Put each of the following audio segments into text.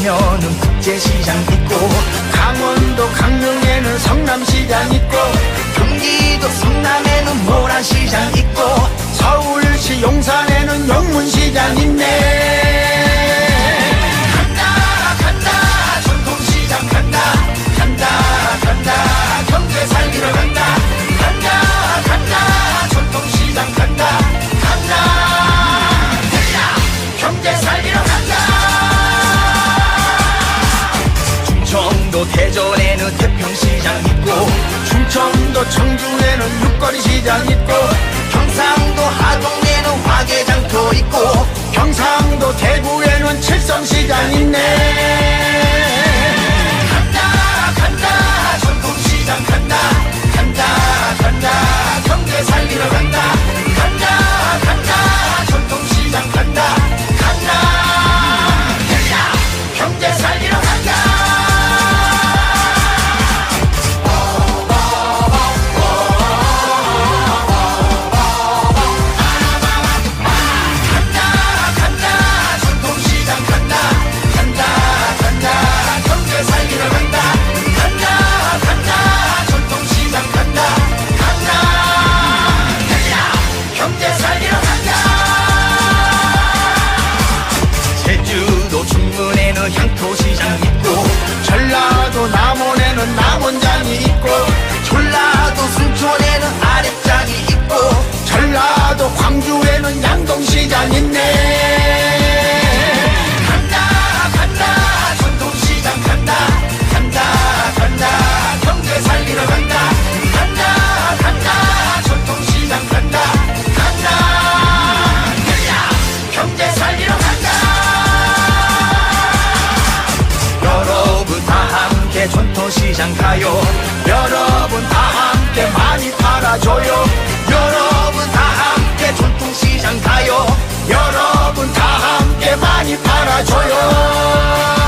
가면은 국제시장 있고 강원도 강릉에는 성남시장 있고 경기도 성남에는 모란시장 있고 서울시 용산에는 영문시장 있네. 간다 간다 전통시장 간다 간다 간다 경제 살리러 간다. 있고 청주에는 육거리 시장 있고 경상도 하동에는 화개장터 있고 경상도 대구에는 칠성시장 있네. I want. 시장 가요. 여러분 다 함께 많이 팔아줘요. 여러분 다 함께 전통시장 가요. 여러분 다 함께 많이 팔아줘요.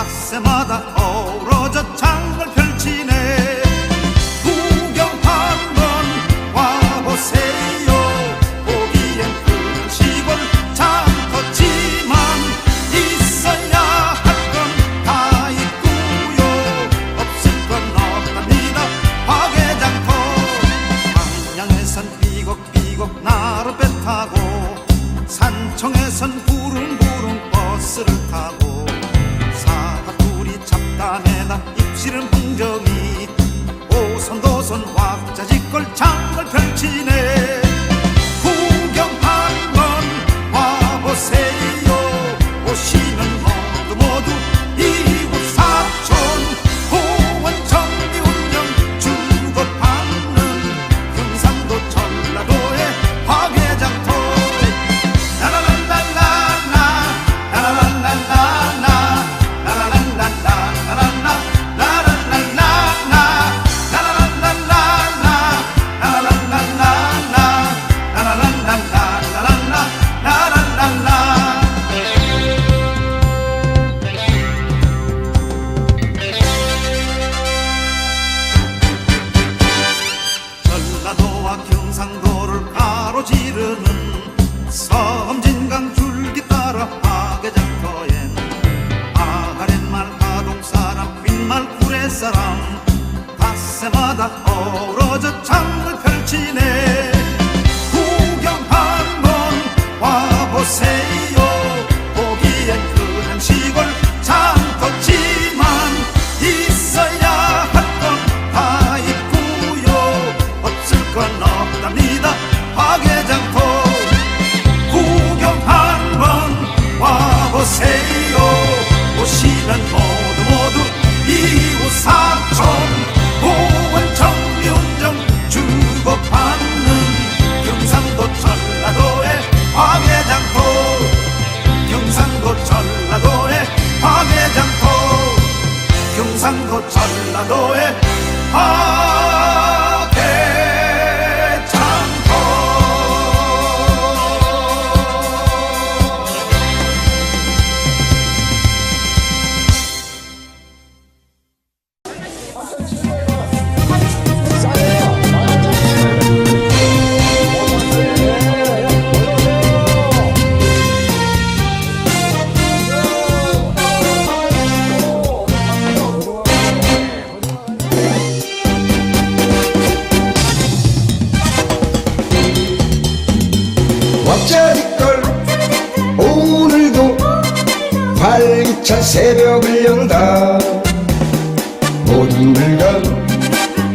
asemada oh. 옛사람 닷새마다 어우러져 장을 펼치네. 구경 한번 와보세요. 보기엔 그냥 시골 장터지만 있어야 할 건 다 있고요. 없을 건 없답니다 화개장터. 구경 한번 와보세요. 모두 이웃 사촌 보원 정윤정 주고받는 경상도 전라도의 화개장터 경상도 전라도의 화개장터 경상도 전라도의 화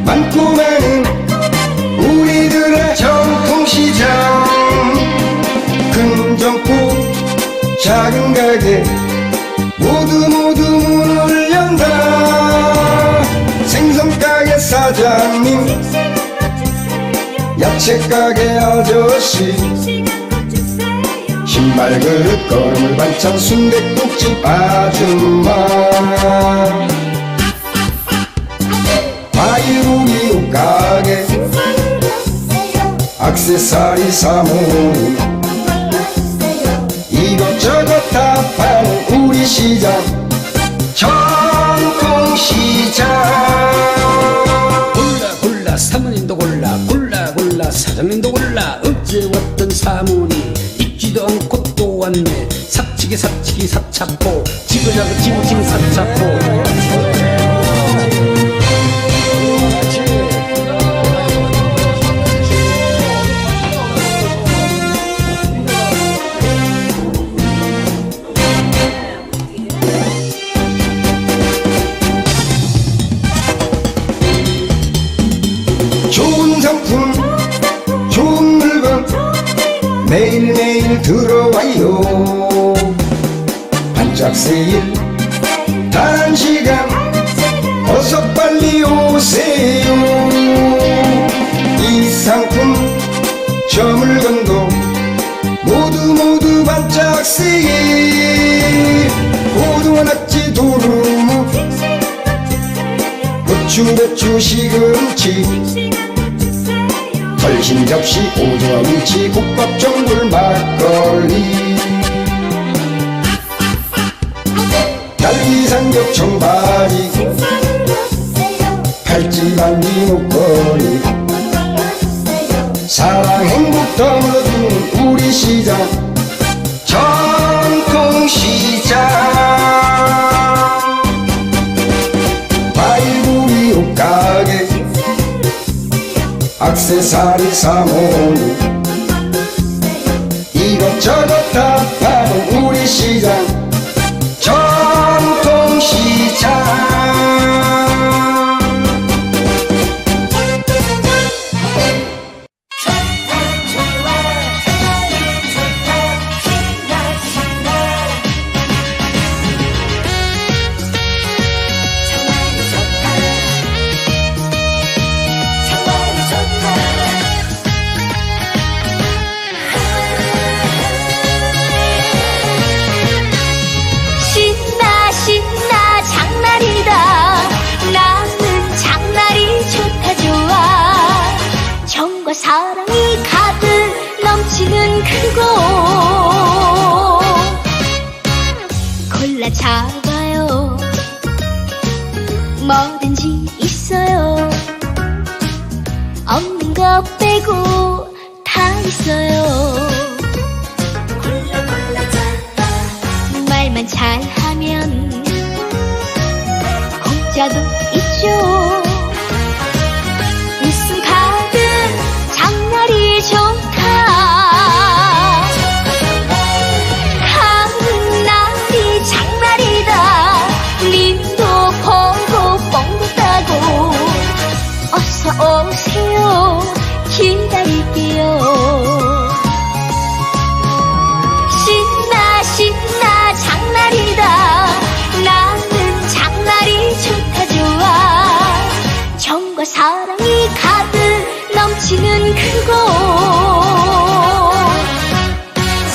많고 많은 우리들의 전통시장. 큰 점포 작은 가게 모두 모두 문을 연다 생선가게 사장님 야채가게 아저씨 신발 그릇 거물 반찬 순댓국집 아줌마 과일고기 가게 악세사리 사모님 이것저것 다 파는 우리 시장. 전통시장. 골라 골라 사모님도 골라 골라 골라 사장님도 골라. 어제 왔던 사모님 잊지도 않고 또 왔네. 삭치기 삭치기 삭잡고 지그자그 삭잡 들어와요. 반짝 세일 단 시간 어서 빨리 오세요. 이 상품 저 물건도 모두 모두 반짝 세일. 고등어 낙지 도루묵. 고추 배추 시금치 걸신 접시 오징어 김치 국밥 전골 막걸리. 딸기 삼겹 청바지. 팔찌 반지 목걸이. 사랑 행복 더물어주는 우리 시장 악세사리 사모님 이것저것 넘치는 그곳. 골라 잡아요. 뭐든지 있어요. 없는 것 빼고 다 있어요. 골라 골라 잡아. 말만 잘 넘치는 그곳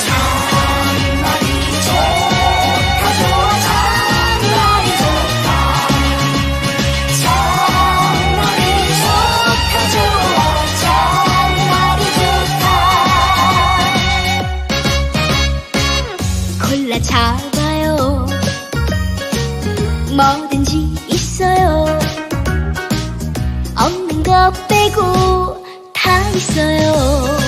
장날이 좋다 좋아 장날이 좋다 장날이 좋다 좋아 장날이 좋다 골라 잡아요. 뭐든지 있어요. 없는 것 빼고 다 있어요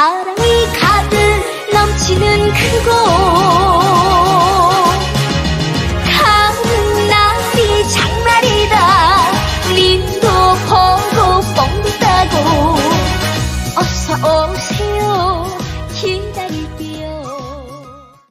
사랑이 가득 넘치는 그곳